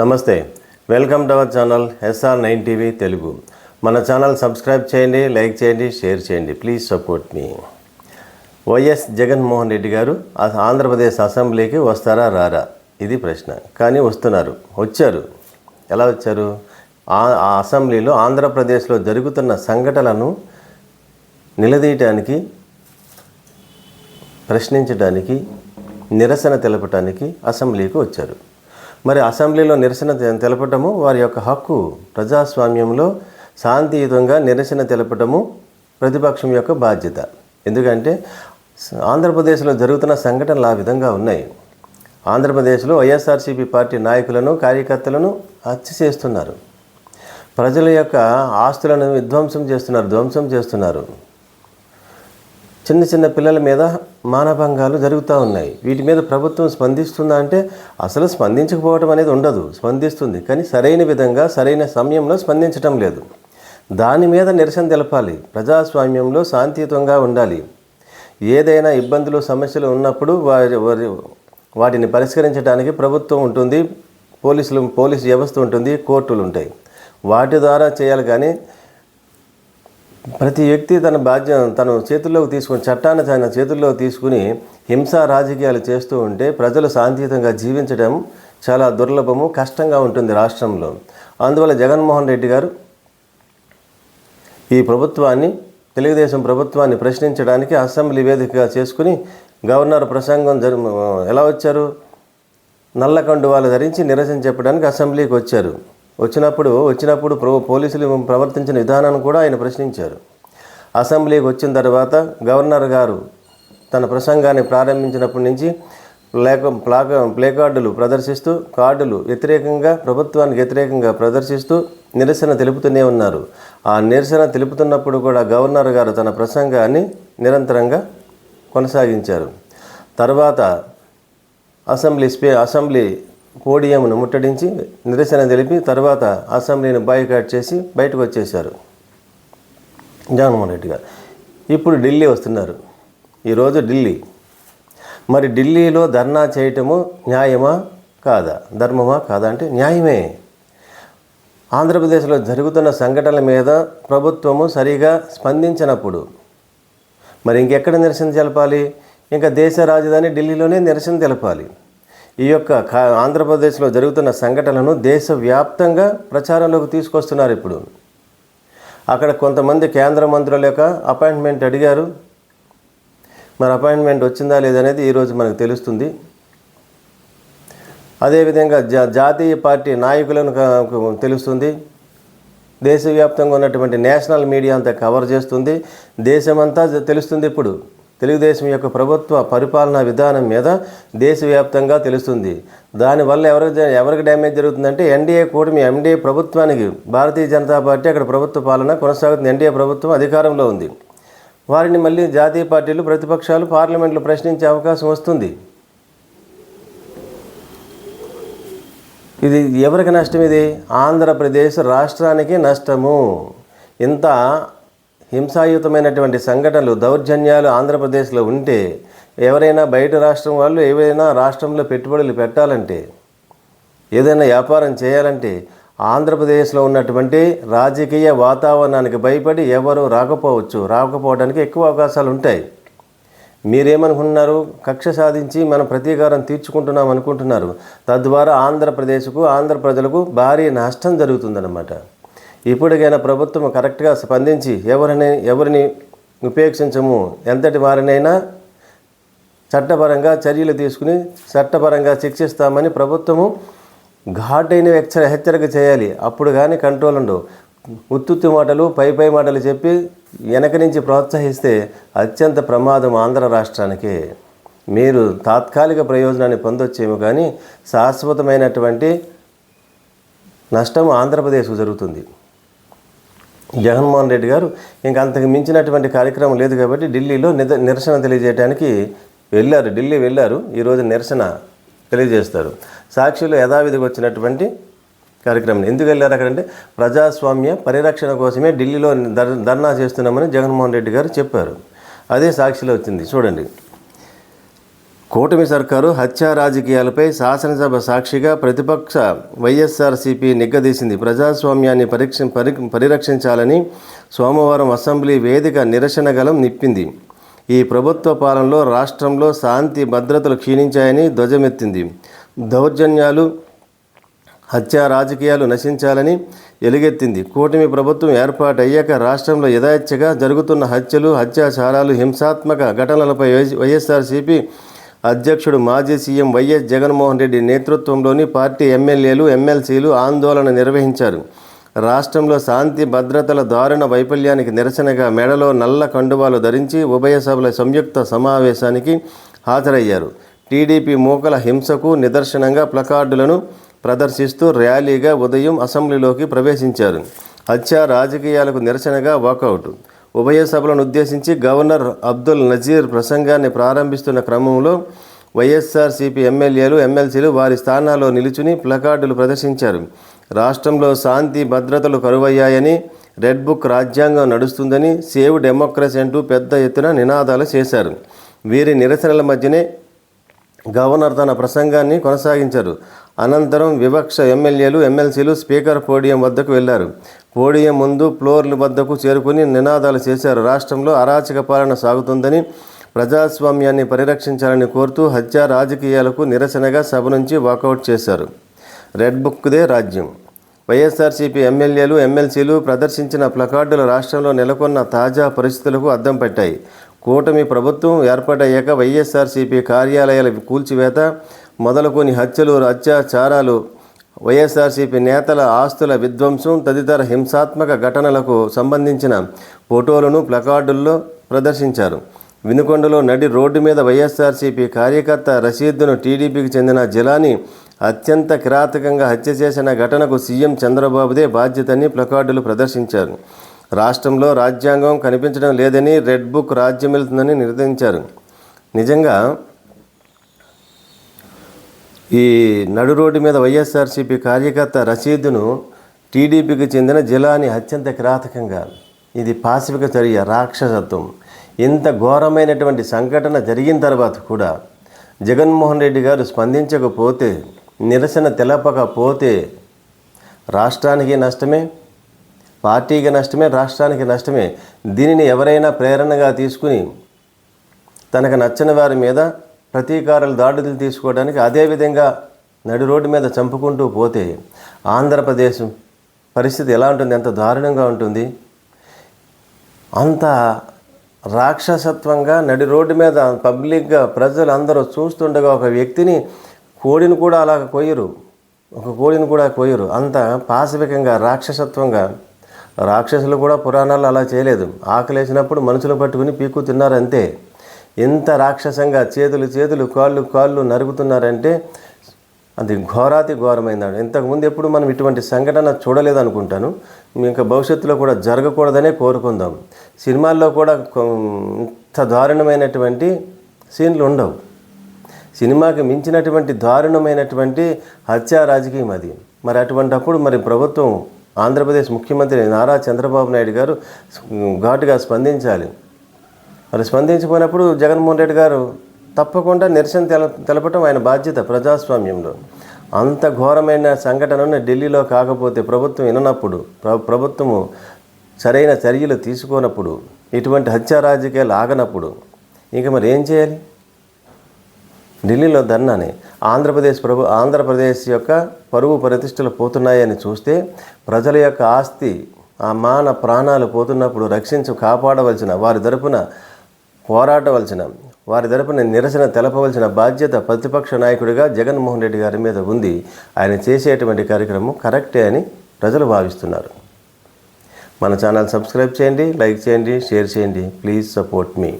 నమస్తే welcome to our channel SR nine TV Telugu. మన channel subscribe చేయండి like చేయండి షేర్ చేయండి please support me. YS Jaganmohan Reddy గారు ఆంధ్రప్రదేశ్ అసెంబ్లీకి వస్తారా రారా? ఇది ప్రశ్న. కానీ వస్తున్నారు వచ్చారు. ఎలా వచ్చారు? ఆ ఆ అసెంబ్లీలో ఆంధ్రప్రదేశ్లో జరుగుతున్న సంఘటనలను నిలదీయటానికి ప్రశ్నించడానికి నిరసన తెలపటానికి అసెంబ్లీకి వచ్చారు. మరి అసెంబ్లీలో నిరసన తెలపటము వారి యొక్క హక్కు. ప్రజాస్వామ్యంలో శాంతియుతంగా నిరసన తెలపటము ప్రతిపక్షం యొక్క బాధ్యత. ఎందుకంటే ఆంధ్రప్రదేశ్లో జరుగుతున్న సంఘటనలు ఆ విధంగా ఉన్నాయి. ఆంధ్రప్రదేశ్లో వైఎస్ఆర్సీపీ పార్టీ నాయకులను కార్యకర్తలను హత్య చేస్తున్నారు. ప్రజల యొక్క ఆస్తులను విధ్వంసం చేస్తున్నారు ధ్వంసం చేస్తున్నారు. చిన్న చిన్న పిల్లల మీద మానభంగాలు జరుగుతూ ఉన్నాయి. వీటి మీద ప్రభుత్వం స్పందిస్తుందా అంటే అసలు స్పందించకపోవడం అనేది ఉండదు స్పందిస్తుంది. కానీ సరైన విధంగా సరైన సమయంలో స్పందించటం లేదు. దాని మీద నిరసన తెలపాలి. ప్రజాస్వామ్యంలో శాంతియుతంగా ఉండాలి. ఏదైనా ఇబ్బందులు సమస్యలు ఉన్నప్పుడు వారి వారి వాటిని పరిష్కరించడానికి ప్రభుత్వం ఉంటుంది పోలీసులు పోలీసు వ్యవస్థ ఉంటుంది కోర్టులు ఉంటాయి. వాటి ద్వారా చేయాలి కానీ ప్రతి వ్యక్తి తన బాధ్య తన చేతుల్లోకి తీసుకుని చట్టాన్ని తన చేతుల్లో తీసుకుని హింసా రాజకీయాలు చేస్తూ ఉంటే ప్రజలు శాంతియుతంగా జీవించడం చాలా దుర్లభము కష్టంగా ఉంటుంది రాష్ట్రంలో. అందువల్ల జగన్మోహన్ రెడ్డి గారు ఈ ప్రభుత్వాన్ని తెలుగుదేశం ప్రభుత్వాన్ని ప్రశ్నించడానికి అసెంబ్లీ వేదికగా చేసుకుని గవర్నర్ ప్రసంగం జరు ఎలా వచ్చారు? నల్లకండు వాళ్ళు ధరించి నిరసన చెప్పడానికి అసెంబ్లీకి వచ్చారు. వచ్చినప్పుడు వచ్చినప్పుడు పోలీసులు ప్రవర్తించిన విధానాన్ని కూడా ఆయన ప్రశ్నించారు. అసెంబ్లీకి వచ్చిన తర్వాత గవర్నర్ గారు తన ప్రసంగాన్ని ప్రారంభించినప్పటి నుంచి ప్లేక ప్లాక ప్లే కార్డులు ప్రదర్శిస్తూ కార్డులు వ్యతిరేకంగా ప్రభుత్వానికి వ్యతిరేకంగా ప్రదర్శిస్తూ నిరసన తెలుపుతూనే ఉన్నారు. ఆ నిరసన తెలుపుతున్నప్పుడు కూడా గవర్నర్ గారు తన ప్రసంగాన్ని నిరంతరంగా కొనసాగించారు. తర్వాత అసెంబ్లీ స్పీ అసెంబ్లీ కోడియంను ముట్టడించి నిరసన తెలిపి తర్వాత అసెంబ్లీని బాయ్కాట్ చేసి బయటకు వచ్చేశారు. జగన్మోహన్ రెడ్డి గారు. ఇప్పుడు ఢిల్లీ వస్తున్నారు. ఈరోజు ఢిల్లీ. మరి ఢిల్లీలో ధర్నా చేయటము న్యాయమా కాదా? ధర్మమా కాదా అంటే న్యాయమే. ఆంధ్రప్రదేశ్లో జరుగుతున్న సంఘటనల మీద ప్రభుత్వము సరిగా స్పందించినప్పుడు మరి ఇంకెక్కడ నిరసన తెలపాలి? ఇంకా దేశ రాజధాని ఢిల్లీలోనే నిరసన తెలపాలి. ఈ యొక్క కా- ఆంధ్రప్రదేశ్లో జరుగుతున్న సంఘటనలను దేశవ్యాప్తంగా ప్రచారంలోకి తీసుకొస్తున్నారు ఇప్పుడు. అక్కడ కొంతమంది కేంద్ర మంత్రుల యొక్క అపాయింట్మెంట్ అడిగారు. మరి అపాయింట్మెంట్ వచ్చిందా లేదనేది ఈరోజు మనకు తెలుస్తుంది. అదేవిధంగా జా జాతీయ పార్టీ నాయకులను తెలుస్తుంది. దేశవ్యాప్తంగా ఉన్నటువంటి నేషనల్ మీడియా అంతా కవర్ చేస్తుంది. దేశమంతా తెలుస్తుంది ఇప్పుడు. తెలుగుదేశం యొక్క ప్రభుత్వ పరిపాలనా విధానం మీద దేశవ్యాప్తంగా తెలుస్తుంది. దానివల్ల ఎవరికి ఎవరికి డ్యామేజ్ జరుగుతుందంటే ఎన్డీఏ కూటమి ఎన్డీఏ ప్రభుత్వానికి భారతీయ జనతా పార్టీ అక్కడ ప్రభుత్వ పాలన కొనసాగుతుంది. ఎన్డీఏ ప్రభుత్వం అధికారంలో ఉంది. వారిని మళ్ళీ జాతీయ పార్టీలు ప్రతిపక్షాలు పార్లమెంట్లో ప్రశ్నించే అవకాశం వస్తుంది. ఇది ఎవరికి నష్టం ఇది? ఆంధ్రప్రదేశ్ రాష్ట్రానికి నష్టము. ఇంత హింసాయుతమైనటువంటి సంఘటనలు దౌర్జన్యాలు ఆంధ్రప్రదేశ్లో ఉంటే ఎవరైనా బయట రాష్ట్రం వాళ్ళు ఏవైనా రాష్ట్రంలో పెట్టుబడులు పెట్టాలంటే ఏదైనా వ్యాపారం చేయాలంటే ఆంధ్రప్రదేశ్లో ఉన్నటువంటి రాజకీయ వాతావరణానికి భయపడి ఎవరు రాకపోవచ్చు రాకపోవడానికి ఎక్కువ అవకాశాలు ఉంటాయి. మీరేమనుకుంటున్నారు? కక్ష సాధించి మనం ప్రతీకారం తీర్చుకుంటున్నాం అనుకుంటున్నారు తద్వారా ఆంధ్రప్రదేశ్కు ఆంధ్ర ప్రజలకు భారీ నష్టం జరుగుతుందన్నమాట. ఇప్పటికైనా ప్రభుత్వం కరెక్ట్గా స్పందించి ఎవరిని ఎవరిని ఉపేక్షించము? ఎంతటి వారినైనా చట్టపరంగా చర్యలు తీసుకుని చట్టపరంగా శిక్షిస్తామని ప్రభుత్వము ఘాటైన హెచ్చర హెచ్చరిక చేయాలి. అప్పుడు కానీ కంట్రోల్ ఉండవు. ఉత్తుత్తి మాటలు పై పై మాటలు చెప్పి వెనక నుంచి ప్రోత్సహిస్తే అత్యంత ప్రమాదం ఆంధ్ర రాష్ట్రానికి. మీరు తాత్కాలిక ప్రయోజనాన్ని పొందొచ్చేమో కానీ శాశ్వతమైనటువంటి నష్టం ఆంధ్రప్రదేశ్కు జరుగుతుంది. జగన్మోహన్ రెడ్డి గారు ఇంకా అంతకు మించినటువంటి కార్యక్రమం లేదు కాబట్టి ఢిల్లీలో నిద నిరసన తెలియజేయడానికి వెళ్ళారు. ఢిల్లీ వెళ్ళారు. ఈరోజు నిరసన తెలియజేస్తారు. సాక్షులు యథావిధిగా వచ్చినటువంటి కార్యక్రమం. ఎందుకు వెళ్ళారు అక్కడంటే ప్రజాస్వామ్య పరిరక్షణ కోసమే ఢిల్లీలో ధర్నా చేస్తున్నామని జగన్మోహన్ రెడ్డి గారు చెప్పారు. అదే సాక్షిలో వచ్చింది. చూడండి. కూటమి సర్కారు హత్యా రాజకీయాలపై శాసనసభ సాక్షిగా ప్రతిపక్ష వైఎస్ఆర్సీపీ నిగ్గదీసింది. ప్రజాస్వామ్యాన్ని పరీక్ష పరి పరిరక్షించాలని సోమవారం అసెంబ్లీ వేదిక నిరసన గలం నిప్పింది. ఈ ప్రభుత్వ పాలనలో రాష్ట్రంలో శాంతి భద్రతలు క్షీణించాయని ధ్వజమెత్తింది. దౌర్జన్యాలు హత్యా రాజకీయాలు నశించాలని ఎలుగెత్తింది. కూటమి ప్రభుత్వం ఏర్పాటయ్యాక రాష్ట్రంలో యథాచ్ఛగా జరుగుతున్న హత్యలు హత్యాచారాలు హింసాత్మక ఘటనలపై వైఎస్ఆర్సీపీ అధ్యక్షుడు మాజీ సీఎం వైఎస్ జగన్మోహన్ రెడ్డి నేతృత్వంలోని పార్టీ ఎమ్మెల్యేలు ఎమ్మెల్సీలు ఆందోళన నిర్వహించారు. రాష్ట్రంలో శాంతి భద్రతల దారుణ వైఫల్యానికి నిరసనగా మెడలో నల్ల కండువాలు ధరించి ఉభయ సభల సంయుక్త సమావేశానికి హాజరయ్యారు. టీడీపీ మూకల హింసకు నిదర్శనంగా ప్లకార్డులను ప్రదర్శిస్తూ ర్యాలీగా ఉదయం అసెంబ్లీలోకి ప్రవేశించారు. హత్య రాజకీయాలకు నిరసనగా వాకౌట్ ఉభయ సభలను ఉద్దేశించి గవర్నర్ అబ్దుల్ నజీర్ ప్రసంగాన్ని ప్రారంభిస్తున్న క్రమంలో వైఎస్ఆర్సీపీ ఎమ్మెల్యేలు ఎమ్మెల్సీలు వారి స్థానాల్లో నిలుచుని ప్లకార్డులు ప్రదర్శించారు. రాష్ట్రంలో శాంతి భద్రతలు కరువయ్యాయని రెడ్ బుక్ రాజ్యాంగం నడుస్తుందని సేవ్ డెమోక్రసీ అంటూ పెద్ద ఎత్తున నినాదాలు చేశారు. వీరి నిరసనల మధ్యనే గవర్నర్ తన ప్రసంగాన్ని కొనసాగించారు. అనంతరం వివక్ష ఎమ్మెల్యేలు ఎమ్మెల్సీలు స్పీకర్ పోడియం వద్దకు వెళ్ళారు. పోడియం ముందు ఫ్లోర్ల వద్దకు చేరుకుని నినాదాలు చేశారు. రాష్ట్రంలో అరాచక పాలన సాగుతుందని ప్రజాస్వామ్యాన్ని పరిరక్షించాలని కోరుతూ హత్య రాజకీయాలకు నిరసనగా సభ నుంచి వాకౌట్ చేశారు. రెడ్ బుక్దే రాజ్యం. వైఎస్ఆర్సీపీ ఎమ్మెల్యేలు ఎమ్మెల్సీలు ప్రదర్శించిన ప్లకార్డులు రాష్ట్రంలో నెలకొన్న తాజా పరిస్థితులకు అద్దం పట్టాయి. కూటమి ప్రభుత్వం ఏర్పాటయ్యాక వైఎస్ఆర్సీపీ కార్యాలయాల కూల్చివేత మొదలుకొని హత్యలు అత్యాచారాలు వైఎస్ఆర్సీపీ నేతల ఆస్తుల విధ్వంసం తదితర హింసాత్మక ఘటనలకు సంబంధించిన ఫోటోలను ప్లకార్డుల్లో ప్రదర్శించారు. వినుకొండలో నడి రోడ్డు మీద వైఎస్ఆర్సీపీ కార్యకర్త రషీద్ను టీడీపీకి చెందిన జిలాని అత్యంత కిరాతకంగా హత్య చేసిన ఘటనకు సీఎం చంద్రబాబుదే బాధ్యతని ప్లకార్డులు ప్రదర్శించారు. రాష్ట్రంలో రాజ్యాంగం కనిపించడం లేదని రెడ్ బుక్ రాజ్యమెళ్తుందని నిర్ణయించారు. నిజంగా ఈ నడు రోడ్డు మీద వైఎస్ఆర్సీపీ కార్యకర్త రసీదును టీడీపీకి చెందిన జిలాని అత్యంత కిరాతకంగా ఇది పాశవిక చర్య రాక్షసత్వం. ఇంత ఘోరమైనటువంటి సంఘటన జరిగిన తర్వాత కూడా జగన్మోహన్ రెడ్డి గారు స్పందించకపోతే నిరసన తెలపకపోతే రాష్ట్రానికి నష్టమే? పార్టీకి నష్టమే రాష్ట్రానికి నష్టమే. దీనిని ఎవరైనా ప్రేరణగా తీసుకుని తనకు నచ్చని వారి మీద ప్రతీకారాలు దాడులు తీసుకోవడానికి అదేవిధంగా నడి రోడ్డు మీద చంపుకుంటూ పోతే ఆంధ్రప్రదేశ్ పరిస్థితి ఎలా ఉంటుంది? ఎంత దారుణంగా ఉంటుంది? అంత రాక్షసత్వంగా నడి రోడ్డు మీద పబ్లిక్గా ప్రజలు అందరూ చూస్తుండగా ఒక వ్యక్తిని కోడిని కూడా అలా కొయ్యరు. ఒక కోడిని కూడా కొయ్యరు. అంత పాశవికంగా రాక్షసత్వంగా రాక్షసులు కూడా పురాణాలు అలా చేయలేదు. ఆకలేసినప్పుడు మనుషులు పట్టుకుని పీకు తిన్నారంతే. ఎంత రాక్షసంగా చేతులు చేతులు కాళ్ళు కాళ్ళు నరుగుతున్నారంటే అది ఘోరాతి ఘోరమైందండి. ఇంతకుముందు ఎప్పుడు మనం ఇటువంటి సంఘటన చూడలేదు అనుకుంటాను ఇంకా భవిష్యత్తులో కూడా జరగకూడదనే కోరుకుందాం. సినిమాల్లో కూడా ఇంత దారుణమైనటువంటి సీన్లు ఉండవు. సినిమాకి మించినటువంటి దారుణమైనటువంటి హత్యా రాజకీయం అది. మరి అటువంటప్పుడు మరి ప్రభుత్వం ఆంధ్రప్రదేశ్ ముఖ్యమంత్రి నారా చంద్రబాబు నాయుడు గారు ఘాటుగా స్పందించాలి. మరి స్పందించిపోయినప్పుడు జగన్మోహన్ రెడ్డి గారు తప్పకుండా నిరసన తెల తెలపటం ఆయన బాధ్యత ప్రజాస్వామ్యంలో. అంత ఘోరమైన సంఘటనను ఢిల్లీలో కాకపోతే ప్రభుత్వం విననప్పుడు ప్ర ప్రభుత్వము సరైన చర్యలు తీసుకోనప్పుడు ఇటువంటి హత్యా రాజకీయాలు ఆగనప్పుడు ఇంకా మరి ఏం చేయాలి? ఢిల్లీలో ధర్నాని. ఆంధ్రప్రదేశ్ ప్రభు ఆంధ్రప్రదేశ్ యొక్క పరువు ప్రతిష్టలు పోతున్నాయని చూస్తే ప్రజల యొక్క ఆస్తి ఆ మాన ప్రాణాలు పోతున్నప్పుడు రక్షించి కాపాడవలసిన వారి తరపున పోరాడవలసిన వారి తరపున నిరసన తెలపవలసిన బాధ్యత ప్రతిపక్ష నాయకుడిగా జగన్మోహన్ రెడ్డి గారి మీద ఉంది. ఆయన చేసేటువంటి కార్యక్రమం కరెక్టే అని ప్రజలు భావిస్తున్నారు. మన ఛానల్ సబ్స్క్రైబ్ చేయండి లైక్ చేయండి షేర్ చేయండి. Please support me.